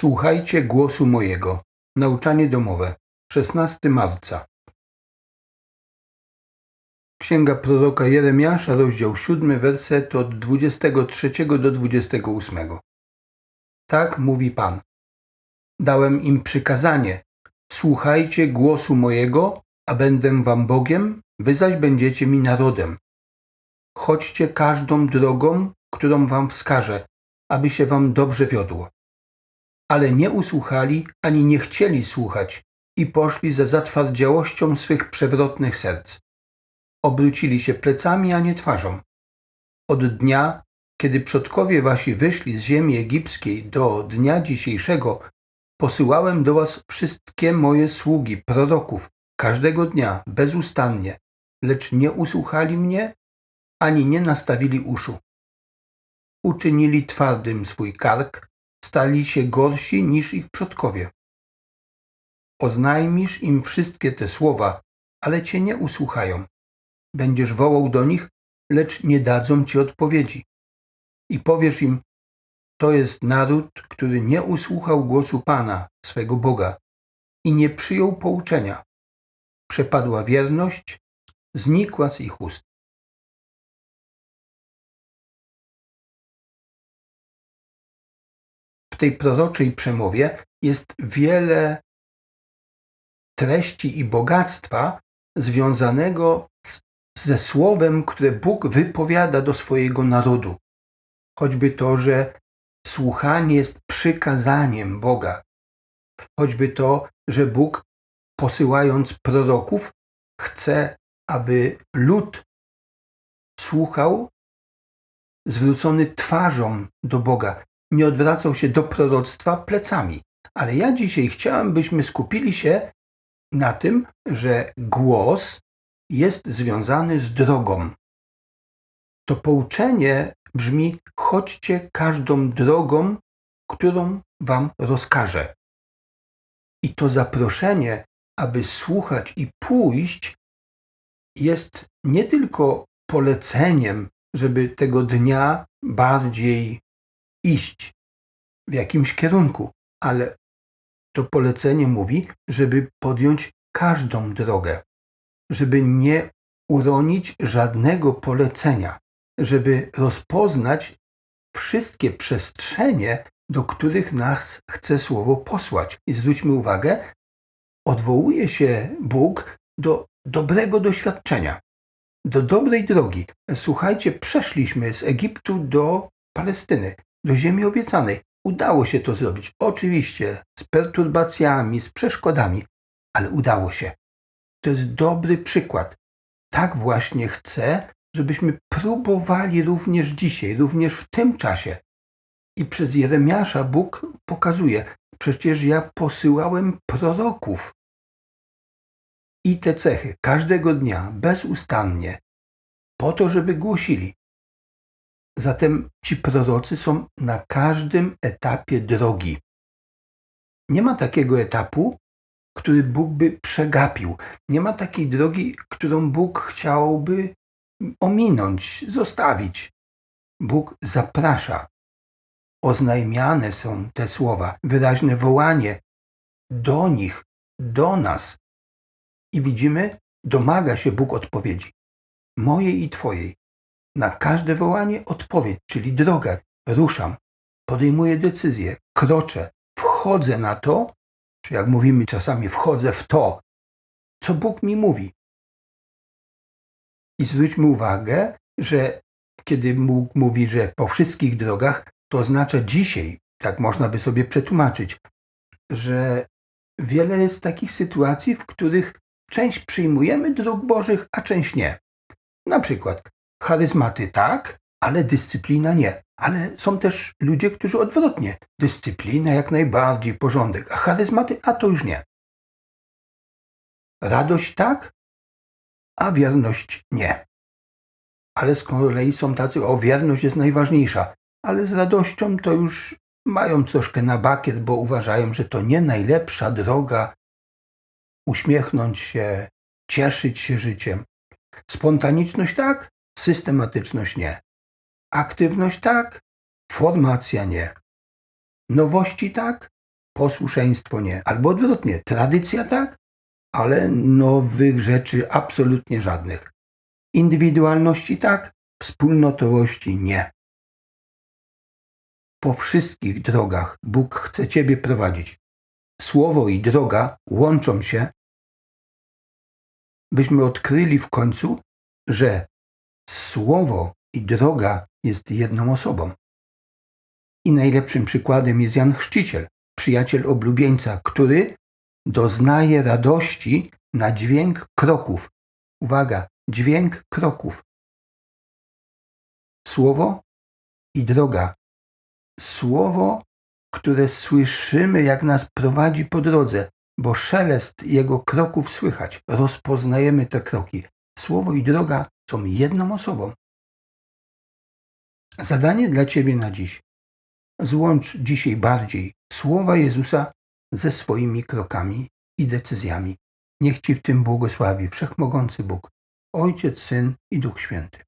Słuchajcie głosu mojego. Nauczanie domowe. 16 marca. Księga proroka Jeremiasza, rozdział 7, werset od 23 do 28. Tak mówi Pan. Dałem im przykazanie. Słuchajcie głosu mojego, a będę wam Bogiem, wy zaś będziecie mi narodem. Chodźcie każdą drogą, którą wam wskażę, aby się wam dobrze wiodło. Ale nie usłuchali ani nie chcieli słuchać i poszli za zatwardziałością swych przewrotnych serc. Obrócili się plecami, a nie twarzą. Od dnia, kiedy przodkowie wasi wyszli z ziemi egipskiej do dnia dzisiejszego, posyłałem do was wszystkie moje sługi, proroków, każdego dnia, bezustannie, lecz nie usłuchali mnie, ani nie nastawili uszu. Uczynili twardym swój kark, stali się gorsi niż ich przodkowie. Oznajmisz im wszystkie te słowa, ale cię nie usłuchają. Będziesz wołał do nich, lecz nie dadzą ci odpowiedzi. I powiesz im, to jest naród, który nie usłuchał głosu Pana, swego Boga, i nie przyjął pouczenia. Przepadła wierność, znikła z ich ust. Tej proroczej przemowie jest wiele treści i bogactwa związanego z, ze słowem, które Bóg wypowiada do swojego narodu. Choćby to, że słuchanie jest przykazaniem Boga. Choćby to, że Bóg posyłając proroków chce, aby lud słuchał zwrócony twarzą do Boga, nie odwracał się do proroctwa plecami. Ale ja dzisiaj chciałem, byśmy skupili się na tym, że głos jest związany z drogą. To pouczenie brzmi: chodźcie każdą drogą, którą wam rozkażę. I to zaproszenie, aby słuchać i pójść, jest nie tylko poleceniem, żeby tego dnia bardziej iść w jakimś kierunku, ale to polecenie mówi, żeby podjąć każdą drogę, żeby nie uronić żadnego polecenia, żeby rozpoznać wszystkie przestrzenie, do których nas chce słowo posłać. I zwróćmy uwagę, odwołuje się Bóg do dobrego doświadczenia, do dobrej drogi. Słuchajcie, przeszliśmy z Egiptu do Palestyny, do ziemi obiecanej. Udało się to zrobić. Oczywiście z perturbacjami, z przeszkodami, ale udało się. To jest dobry przykład. Tak właśnie chcę, żebyśmy próbowali również dzisiaj, również w tym czasie. I przez Jeremiasza Bóg pokazuje, przecież ja posyłałem proroków. I te cechy każdego dnia, bezustannie, po to, żeby głosili. Zatem ci prorocy są na każdym etapie drogi. Nie ma takiego etapu, który Bóg by przegapił. Nie ma takiej drogi, którą Bóg chciałby ominąć, zostawić. Bóg zaprasza. Oznajmiane są te słowa, wyraźne wołanie do nich, do nas. I widzimy, domaga się Bóg odpowiedzi. Mojej i Twojej. Na każde wołanie odpowiedź, czyli drogę. Ruszam, podejmuję decyzję, kroczę, wchodzę na to, czy jak mówimy czasami, wchodzę w to, co Bóg mi mówi. I zwróćmy uwagę, że kiedy Bóg mówi, że po wszystkich drogach, to oznacza dzisiaj, tak można by sobie przetłumaczyć, że wiele jest takich sytuacji, w których część przyjmujemy dróg Bożych, a część nie. Na przykład charyzmaty tak, ale dyscyplina nie. Ale są też ludzie, którzy odwrotnie. Dyscyplina jak najbardziej, porządek, a charyzmaty, a to już nie. Radość tak, a wierność nie. Ale z kolei są tacy, o wierność jest najważniejsza, ale z radością to już mają troszkę na bakiet, bo uważają, że to nie najlepsza droga uśmiechnąć się, cieszyć się życiem. Spontaniczność tak, systematyczność nie. Aktywność tak, formacja nie. Nowości tak, posłuszeństwo nie. Albo odwrotnie, tradycja tak, ale nowych rzeczy absolutnie żadnych. Indywidualności tak, wspólnotowości nie. Po wszystkich drogach Bóg chce Ciebie prowadzić. Słowo i droga łączą się, byśmy odkryli w końcu, że Słowo i droga jest jedną osobą. I najlepszym przykładem jest Jan Chrzciciel, przyjaciel oblubieńca, który doznaje radości na dźwięk kroków. Uwaga, dźwięk kroków. Słowo i droga. Słowo, które słyszymy, jak nas prowadzi po drodze, bo szelest jego kroków słychać. Rozpoznajemy te kroki. Słowo i droga są jedną osobą. Zadanie dla Ciebie na dziś. Złącz dzisiaj bardziej słowa Jezusa ze swoimi krokami i decyzjami. Niech Ci w tym błogosławi Wszechmogący Bóg, Ojciec, Syn i Duch Święty.